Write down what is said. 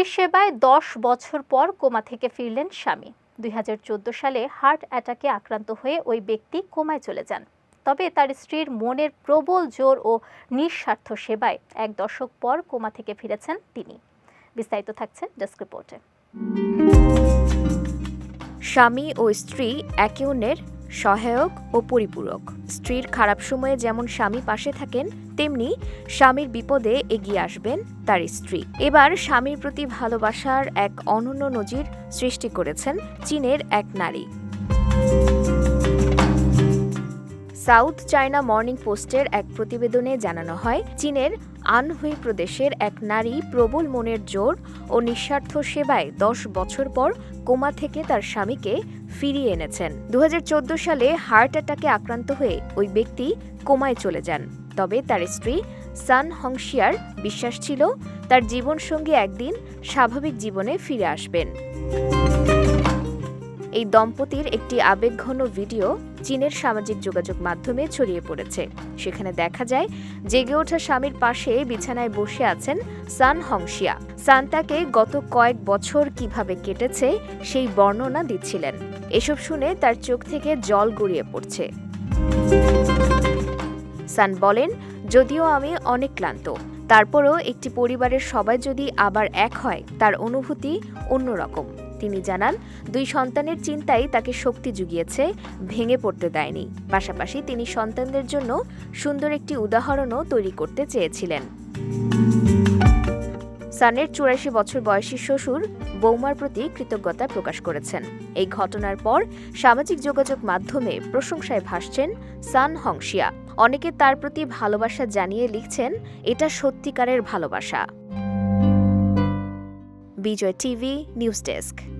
স্ত্রীর সেবায় দশ বছর পর কোমা থেকে ফিরলেন স্বামী। দুই হাজার চোদ্দ সালে হার্ট অ্যাটাকে আক্রান্ত হয়ে ওই ব্যক্তি কোমায় চলে যান। তবে তার স্ত্রীর মনের প্রবল জোর ও নিঃস্বার্থ সেবায় এক দশক পর কোমা থেকে ফিরেছেন তিনি। বিস্তারিত থাকছে ডেস্ক রিপোর্টে। স্বামী ও স্ত্রী একে অন্যের সহায়ক ও পরিপূরক। স্ত্রীর খারাপ সময়ে যেমন স্বামী পাশে থাকেন, তেমনি স্বামীর বিপদে এগিয়ে আসবেন তার স্ত্রী। এবার স্বামীর প্রতি ভালোবাসার এক অনন্য নজির সৃষ্টি করেছেন চীনের এক নারী। সাউথ চায়না মর্নিং পোস্টের এক প্রতিবেদনে জানানো হয়, চীনের আনহুই প্রদেশের এক নারী প্রবল মনের জোর ও নিঃস্বার্থ সেবায় দশ বছর পর কোমা থেকে তার স্বামীকে ফিরিয়ে এনেছেন। দু হাজার চোদ্দ সালে হার্ট অ্যাটাকে আক্রান্ত হয়ে ওই ব্যক্তি কোমায় চলে যান। তবে তার স্ত্রী সান হংশিয়ার বিশ্বাস ছিল, তার জীবনসঙ্গী একদিন স্বাভাবিক জীবনে ফিরে আসবেন। এই দম্পতির একটি আবেগঘন ভিডিও চীনের সামাজিক যোগাযোগ মাধ্যমে ছড়িয়ে পড়েছে। সেখানে দেখা যায়, জেগে ওঠা স্বামীর পাশে বিছানায় বসে আছেন সান হংশিয়া। সান তাকে গত কয়েক বছর কীভাবে কেটেছে সেই বর্ণনা দিচ্ছিলেন। এসব শুনে তার চোখ থেকে জল গড়িয়ে পড়ছে। সান বলেন, যদিও আমি অনেক ক্লান্ত তারপরও একটি পরিবারের সবাই যদি আবার এক হয়, তার অনুভূতি অন্যরকম। তিনি জানান, দুই সন্তানের চিন্তাই তাকে শক্তি জুগিয়েছে, ভেঙে পড়তে দেয়নি। পাশাপাশি তিনি সন্তানদের জন্য সুন্দর একটি উদাহরণও তৈরি করতে চেয়েছিলেন। সানের চুরাশি বছর বয়সী শ্বশুর বৌমার প্রতি কৃতজ্ঞতা প্রকাশ করেছেন। এই ঘটনার পর সামাজিক যোগাযোগ মাধ্যমে প্রশংসায় ভাসছেন সান হংশিয়া। অনেকে তার প্রতি ভালোবাসা জানিয়ে লিখছেন এটা সত্যিকারের ভালোবাসা। Vijay TV news desk.